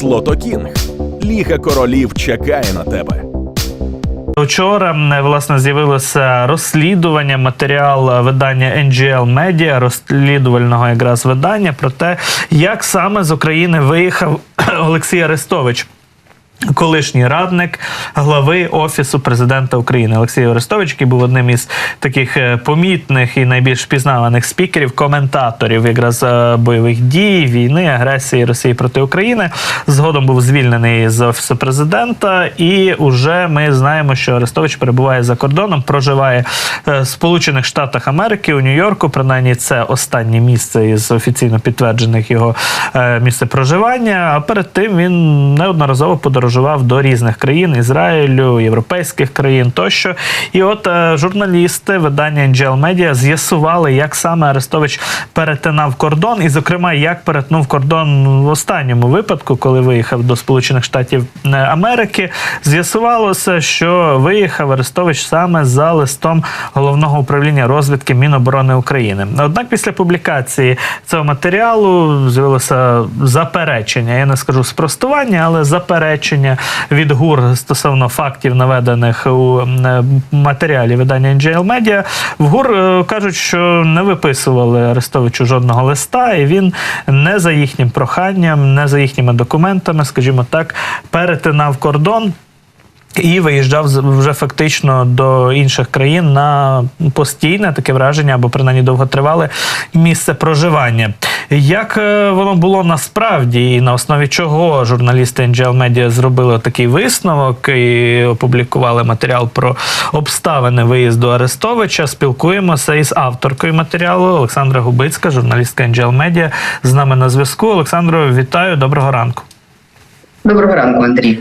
Слотокінг. Ліга королів чекає на тебе. Вчора власне з'явилося розслідування, матеріал видання NGL Media, розслідувального якраз видання про те, як саме з України виїхав Олексій Арестович. Колишній радник глави офісу президента України Олексій Арестович, який був одним із таких е, помітних і найбільш впізнаваних спікерів, коментаторів якраз е, бойових дій, війни, агресії Росії проти України. Згодом був звільнений з офісу президента, і уже ми знаємо, що Арестович перебуває за кордоном, проживає е, в Сполучених Штатах Америки у Нью-Йорку. Принаймні, це останнє місце із офіційно підтверджених його місце проживання. А перед тим він неодноразово подорожував до різних країн Ізраїлю, європейських країн тощо. І от е, журналісти видання NGL Media з'ясували, як саме Арестович перетинав кордон, і, зокрема, як перетнув кордон в останньому випадку, коли виїхав до Сполучених Штатів е, Америки. З'ясувалося, що виїхав Арестович саме за листом головного управління розвідки Міноборони України. Однак, після публікації цього матеріалу з'явилося заперечення. Я не скажу спростування, але заперечення від ГУР стосовно фактів, наведених у е, матеріалі видання NGL Media. В ГУР е, кажуть, що не виписували Арестовичу жодного листа, і він не за їхнім проханням, не за їхніми документами, скажімо так, перетинав кордон. І виїжджав вже фактично до інших країн на постійне таке враження, або принаймні довготривале місце проживання. Як е, воно було насправді, і на основі чого журналісти NGL Media зробили такий висновок і опублікували матеріал про обставини виїзду Арестовича? Спілкуємося із авторкою матеріалу Олександра Губицька, журналістка NGL Media, з нами на зв'язку. Олександро, вітаю, доброго ранку. Доброго ранку, Андрій.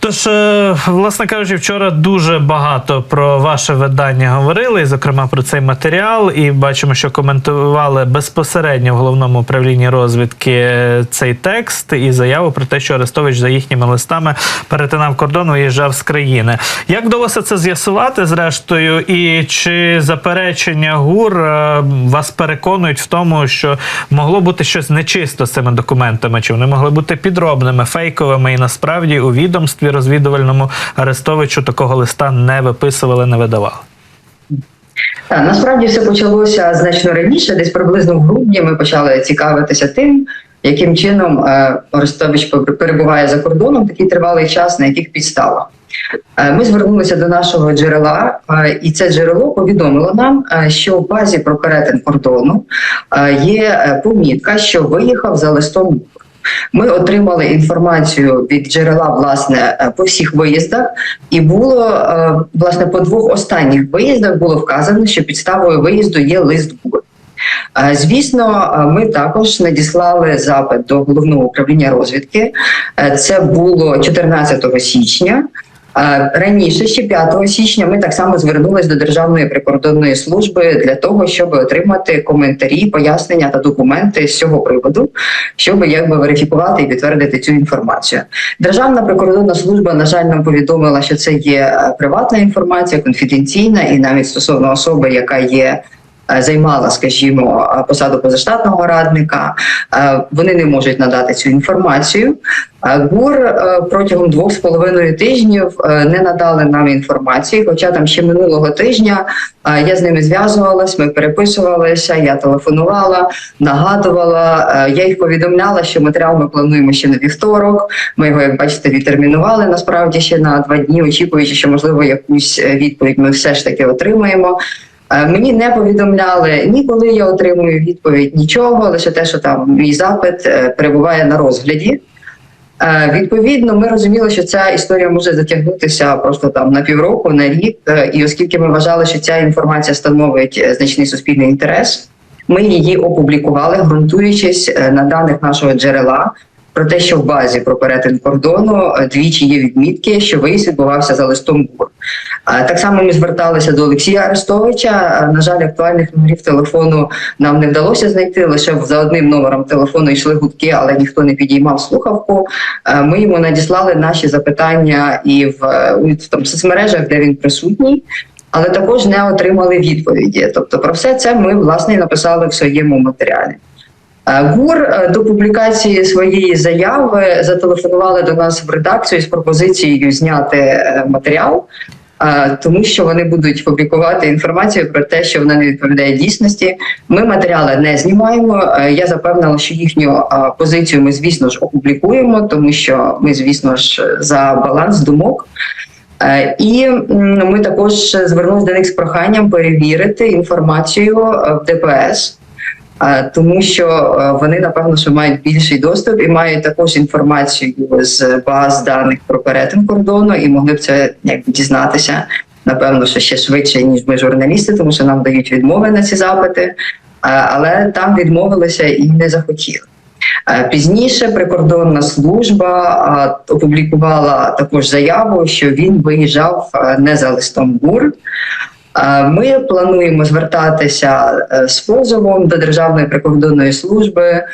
Тож, е, власне кажучи, вчора дуже багато про ваше видання говорили, і, зокрема про цей матеріал. І бачимо, що коментували безпосередньо в головному управлінні розвідки цей текст і заяву про те, що Арестович за їхніми листами перетинав кордон, виїжджав з країни. Як вдалося це з'ясувати, зрештою, і чи заперечення ГУР е, вас переконують в тому, що могло бути щось нечисто з цими документами, чи вони могли бути підробними, фейковими, і насправді у відомстві розвідувальному Арестовичу такого листа не виписували, не видавали. Так, насправді все почалося значно раніше, десь приблизно в грудні ми почали цікавитися тим, яким чином е, Орестович перебуває за кордоном такий тривалий час, на яких підставах. Е, Ми звернулися до нашого джерела, е, і це джерело повідомило нам, що в базі про перетин кордону є помітка, що виїхав за листом. Ми отримали інформацію від джерела власне е, по всіх виїздах, і було е, власне по двох останніх виїздах було вказано, що підставою виїзду є лист ГУР. Е, Звісно, ми також надіслали запит до головного управління розвідки. Це було 14 січня. Раніше, ще 5 січня, ми так само звернулись до Державної прикордонної служби для того, щоб отримати коментарі, пояснення та документи з цього приводу, щоб якби верифікувати і підтвердити цю інформацію. Державна прикордонна служба, на жаль, нам повідомила, що це є е, приватна інформація, конфіденційна, і навіть стосовно особи, яка є. Е, Займала, скажімо, посаду позаштатного радника, е, вони не можуть надати цю інформацію. Е, ГУР протягом двох з половиною тижнів не надали нам інформації. Хоча там ще минулого тижня я з ними зв'язувалась, ми переписувалися, я телефонувала, нагадувала. Я їх повідомляла, що матеріал ми плануємо ще на вівторок. Ми його, як бачите, відтермінували насправді ще на два дні, очікуючи, що можливо якусь відповідь ми все ж таки отримаємо. Е, Мені не повідомляли ні коли я отримую відповідь, нічого, лише те, що там мій запит е, перебуває на розгляді. Е, Відповідно, ми розуміли, що ця історія може затягнутися просто там на півроку, на рік. І оскільки ми вважали, що ця інформація становить значний суспільний інтерес, ми її опублікували, ґрунтуючись на даних нашого джерела. Про те, що в базі про перетин кордону е, двічі є відмітки, що виїзд відбувався за листом ГУР. Так само ми зверталися до Олексія Арестовича. На жаль, актуальних номерів телефону нам не вдалося знайти. Лише за одним номером телефону йшли гудки, але ніхто не підіймав слухавку. Ми йому надіслали наші запитання і в е, у там соцмережах, де він присутній. Але також не отримали відповіді. Тобто, про все це ми власне написали в своєму матеріалі. Е, ГУР е, до публікації своєї заяви зателефонували до нас в редакцію з пропозицією зняти е, матеріал, тому що вони будуть публікувати інформацію про те, що вона не відповідає дійсності. Ми матеріали не знімаємо. Я запевнила, що їхню позицію ми, звісно ж, опублікуємо, тому що ми, звісно ж, за баланс думок. І ми також звернулися до них з проханням перевірити інформацію в ДПС. Тому що вони напевно що мають більший доступ і мають також інформацію з баз даних про перетин кордону, і могли б це якби дізнатися. Напевно, що ще швидше ніж ми журналісти, тому що нам дають відмови на ці запити, але там відмовилися і не захотіли. Пізніше прикордонна служба опублікувала також заяву, що він виїжджав не за листом ГУР. Ми плануємо звертатися е, з позовом до Державної прикордонної служби, е,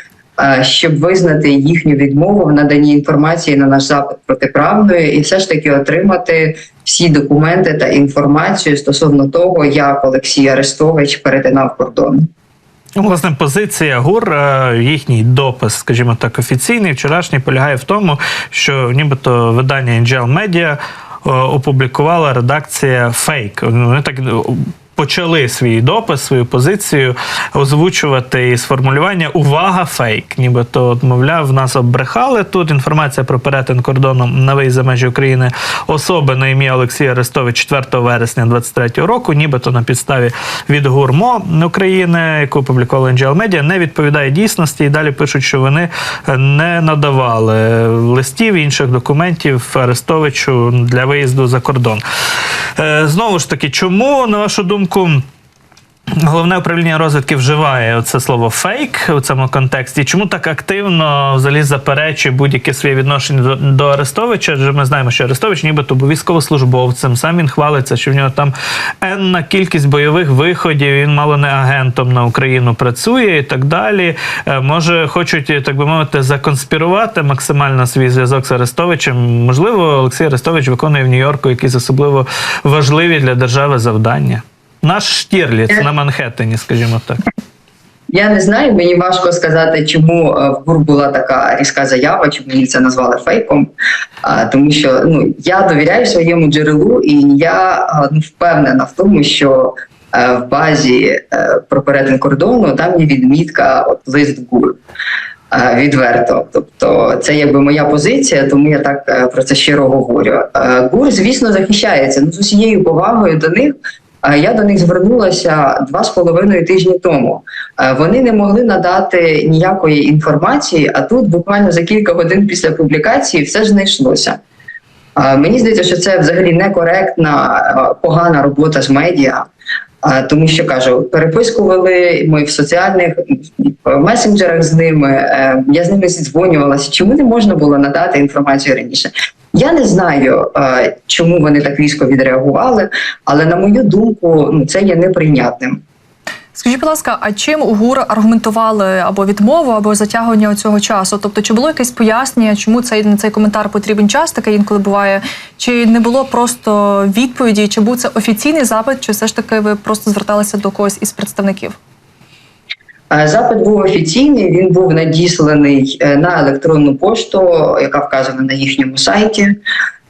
щоб визнати їхню відмову в наданні інформації на наш запит протиправною і все ж таки отримати всі документи та інформацію стосовно того, як Олексій Арестович перетинав кордон. Ну, Власне, позиція ГУР, е, їхній допис, скажімо так, офіційний, вчорашній, полягає в тому, що нібито видання NGL Media опублікувала редакція фейк. Вони так е, почали свій допис, свою позицію озвучувати із формулювання Увага, фейк. Нібито, мовляв, нас обрехали тут. Інформація про перетин кордону на виїзд за межі України особи на ім'я Олексія Арестович 4 вересня 23 року, нібито на підставі від ГУРМО України, яку опублікувала NGL Media, не відповідає дійсності. І далі пишуть, що вони не надавали листів інших документів Арестовичу для виїзду за кордон. Е, Знову ж таки, чому, на вашу думку, Головне управління розвідки вживає це слово фейк у цьому контексті. Чому так активно взагалі заперечує будь-яке своє відношення до, до Арестовича? Адже ми знаємо, що Арестович нібито був військовослужбовцем. Сам він хвалиться, що в нього там енна кількість бойових виходів. Він мало не агентом на Україну працює і так далі. Е, Може, хочуть, так би мовити, законспірувати максимально свій зв'язок з Арестовичем. Можливо, Олексій Арестович виконує в Нью-Йорку якісь особливо важливі для держави завдання. Наш Штірліц на Манхеттені, скажімо так. Я не знаю, мені важко сказати, чому е, в ГУР була така різка заява, чому їх це назвали фейком. Тому що ну я довіряю своєму джерелу, і я е, ну, впевнена в тому, що е, в базі е, про перетин кордону там є відмітка от лист ГУР. е, Відверто, тобто це якби моя позиція, тому я так е, про це щиро говорю. Е, ГУР, звісно, захищається ну, з усією повагою до них. Е, Я до них звернулася два з половиною тижні тому. Е, Вони не могли надати ніякої інформації, а тут буквально за кілька годин після публікації все знайшлося. Е, Мені здається, що це взагалі некоректна, погана робота з медіа. Тому що кажу, переписку вели ми в соціальних месенджерах з ними. Я з ними зідзвонювалася. Чому не можна було надати інформацію раніше? Я не знаю, е, чому вони так різко відреагували, але на мою думку, ну це є неприйнятним. Скажіть, будь ласка, а чим у ГУР аргументували або відмову, або затягування цього часу? Тобто, чи було якесь пояснення, чому цей на цей коментар потрібен час, таке інколи буває? Чи не було просто відповіді? Чи був це офіційний запит, чи все ж таки ви просто зверталися до когось із представників? Е, Запит був офіційний, він був надісланий е, на електронну пошту, яка вказана на їхньому сайті.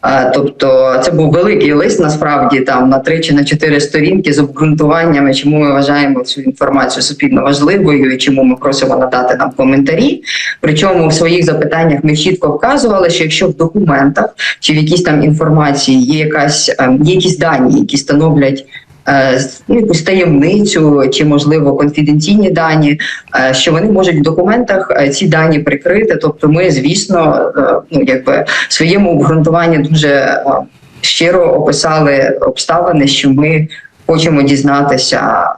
Е, Тобто це був великий лист, насправді там на три чи на чотири сторінки з обґрунтуваннями, чому ми вважаємо цю інформацію суспільно важливою і чому ми просимо надати нам коментарі. Причому в своїх запитаннях ми чітко вказували, що якщо в документах чи в якійсь там інформації є якась ем, є якісь дані, які становлять якусь таємницю чи, можливо, конфіденційні дані, е, що вони можуть в документах е, ці дані прикрити. Тобто, ми, звісно, е, ну якби в своєму обґрунтуванні дуже е, щиро описали обставини, що ми. Хочемо дізнатися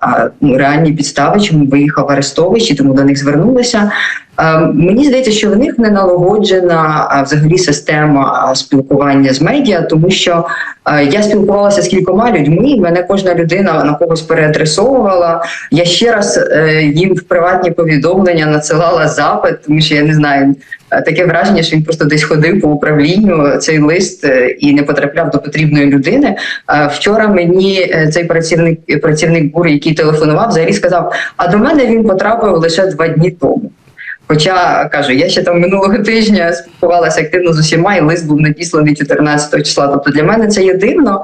ну, реальні підстави, чому виїхав Арестович, і тому до них звернулися. Е, Мені здається, що в них не налагоджена взагалі система спілкування з медіа, тому що е, я спілкувалася з кількома людьми, мене кожна людина на когось переадресовувала. Я ще раз е, їм в приватні повідомлення надсилала запит, тому що я не знаю. е, Таке враження, що він просто десь ходив по управлінню цей лист е, і не потрапляв до потрібної людини. Е, Вчора мені е, цей працівник працівник ГУР, який телефонував, взагалі сказав: а до мене він потрапив лише два дні тому. Хоча кажу, я ще там минулого тижня спілкувалася активно з усіма, і лист був надісланий 14 числа. Тобто для мене це є дивно.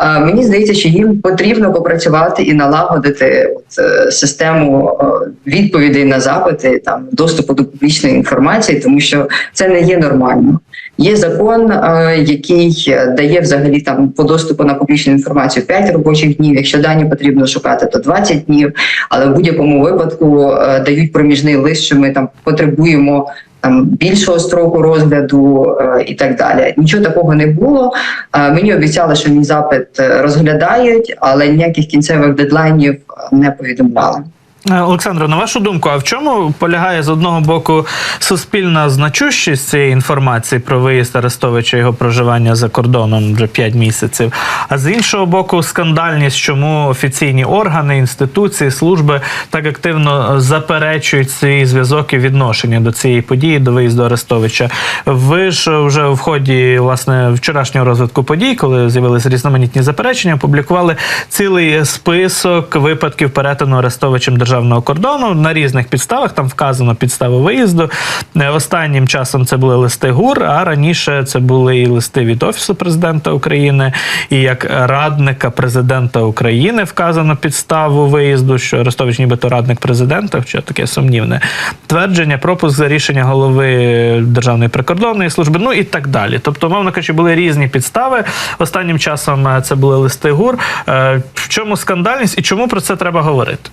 Мені здається, що їм потрібно попрацювати і налагодити от, е, систему е, відповідей на запити, там доступу до публічної інформації, тому що це не є нормально. Є закон, е, який дає взагалі там по доступу на публічну інформацію 5 робочих днів. Якщо дані потрібно шукати, то 20 днів. Але в будь-якому випадку дають проміжний лист, що ми там потребуємо там більшого строку розгляду е, і так далі. Нічого такого не було. Е, мені обіцяли, що мій запит е, розглядають, але ніяких кінцевих дедлайнів не повідомляли. Е, Олександро, на вашу думку, а в чому полягає з одного боку суспільна значущість цієї інформації про виїзд Арестовича його проживання за кордоном вже 5 місяців, а з іншого боку, скандальність, чому офіційні органи, інституції, служби так активно заперечують свій зв'язок і відношення до цієї події, до виїзду Арестовича. Ви ж вже в ході власне вчорашнього розвитку подій, коли з'явилися різноманітні заперечення, опублікували цілий список випадків перетину Арестовичем державного кордону на різних підставах. Там вказано підстави виїзду. Е, Останнім часом це були листи ГУР, а раніше це були і листи від Офісу президента України, і як радника президента України вказано підставу виїзду, що Арестович нібито радник президента, що таке сумнівне твердження, пропуск за рішення голови Державної прикордонної служби, ну і так далі. Тобто, мовно кажучи, були різні підстави. Останнім часом е, це були листи ГУР. Е, В чому скандальність і чому про це треба говорити?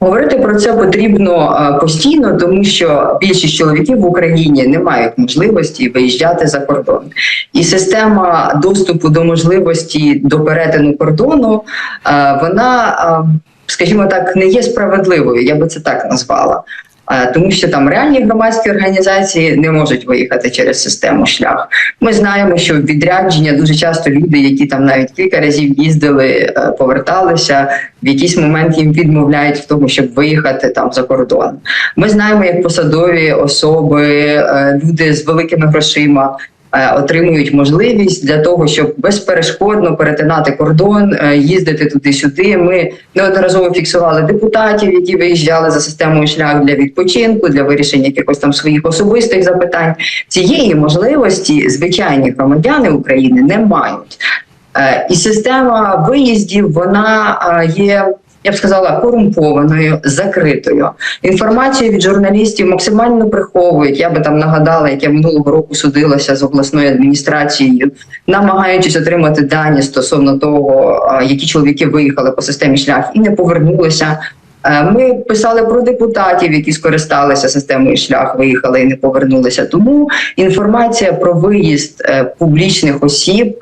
Говорити про це потрібно е, постійно, тому що більшість чоловіків в Україні не мають можливості виїжджати за кордон, і система доступу до можливості до перетину кордону е, вона, е, скажімо так, не є справедливою. Я би це так назвала. Тому що там реальні громадські організації не можуть виїхати через систему шлях. Ми знаємо, що відрядження дуже часто люди, які там навіть кілька разів їздили, е, поверталися, в якийсь момент їм відмовляють в тому, щоб виїхати там за кордон. Ми знаємо, як посадові особи, е, люди з великими грошима. Е, Отримують можливість для того, щоб безперешкодно перетинати кордон, е, їздити туди-сюди. Ми неодноразово фіксували депутатів, які виїжджали за системою шлях для відпочинку, для вирішення якихось там своїх особистих запитань. Цієї можливості звичайні громадяни України не мають. Е, І система виїздів вона є. Я б сказала, корумпованою, закритою. Інформацію від журналістів максимально приховують. Я би там нагадала, як я минулого року судилася з обласною адміністрацією, намагаючись отримати дані стосовно того, які чоловіки виїхали по системі шлях і не повернулися. Е, Ми писали про депутатів, які скористалися системою шлях, виїхали і не повернулися. Тому інформація про виїзд е, публічних осіб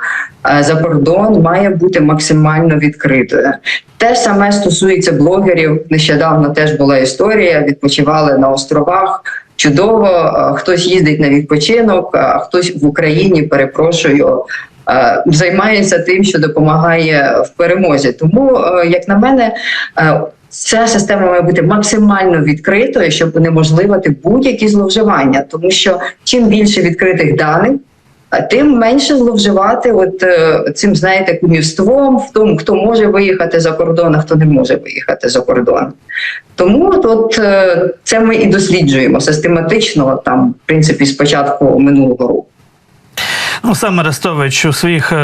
е, за кордон має бути максимально відкритою. Те ж саме стосується блогерів. Нещодавно теж була історія. Відпочивали на островах. Чудово, хтось їздить на відпочинок, а хтось в Україні, перепрошую, займається тим, що допомагає в перемозі. Тому, як на мене, Ця система має бути максимально відкритою, щоб унеможливити будь-які зловживання, тому що чим більше відкритих даних, тим менше зловживати от е, цим, знаєте, кумівством в тому, хто може виїхати за кордон, а хто не може виїхати за кордон. Тому от, от е, це ми і досліджуємо систематично, там, в принципі, з початку минулого року. Ну, сам Арестович у своїх е,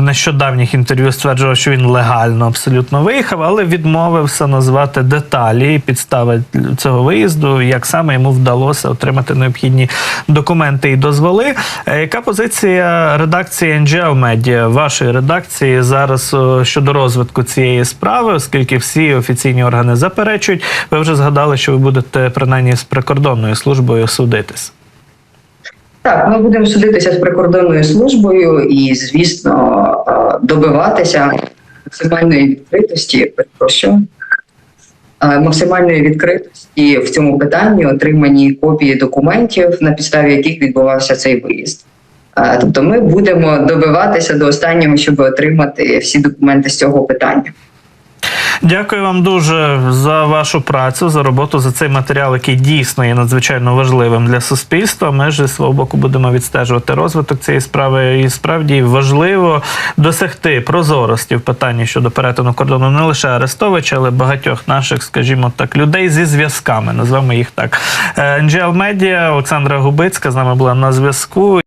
нещодавніх інтерв'ю стверджував, що він легально абсолютно виїхав, але відмовився назвати деталі і підстави цього виїзду, як саме йому вдалося отримати необхідні документи і дозволи. Е, яка позиція редакції NGL Media, вашої редакції зараз е, щодо розвитку цієї справи, оскільки всі офіційні органи заперечують, ви вже згадали, що ви будете принаймні з прикордонною службою судитись. Так, ми будемо судитися з прикордонною службою і, звісно, е, добиватися максимальної відкритості. Перепрошую. е, Максимальної відкритості в цьому питанні отримані копії документів, на підставі яких відбувався цей виїзд. Е, Тобто, ми будемо добиватися до останнього, щоб отримати всі документи з цього питання. Дякую вам дуже за вашу працю, за роботу, за цей матеріал, який дійсно є надзвичайно важливим для суспільства. Ми ж зі свого боку будемо відстежувати розвиток цієї справи. І справді важливо досягти прозорості в питанні щодо перетину кордону не лише Арестовича, але багатьох наших, скажімо так, людей зі зв'язками. Назвемо їх так. Е, NGL Media, Олександра Губицька з нами була на зв'язку.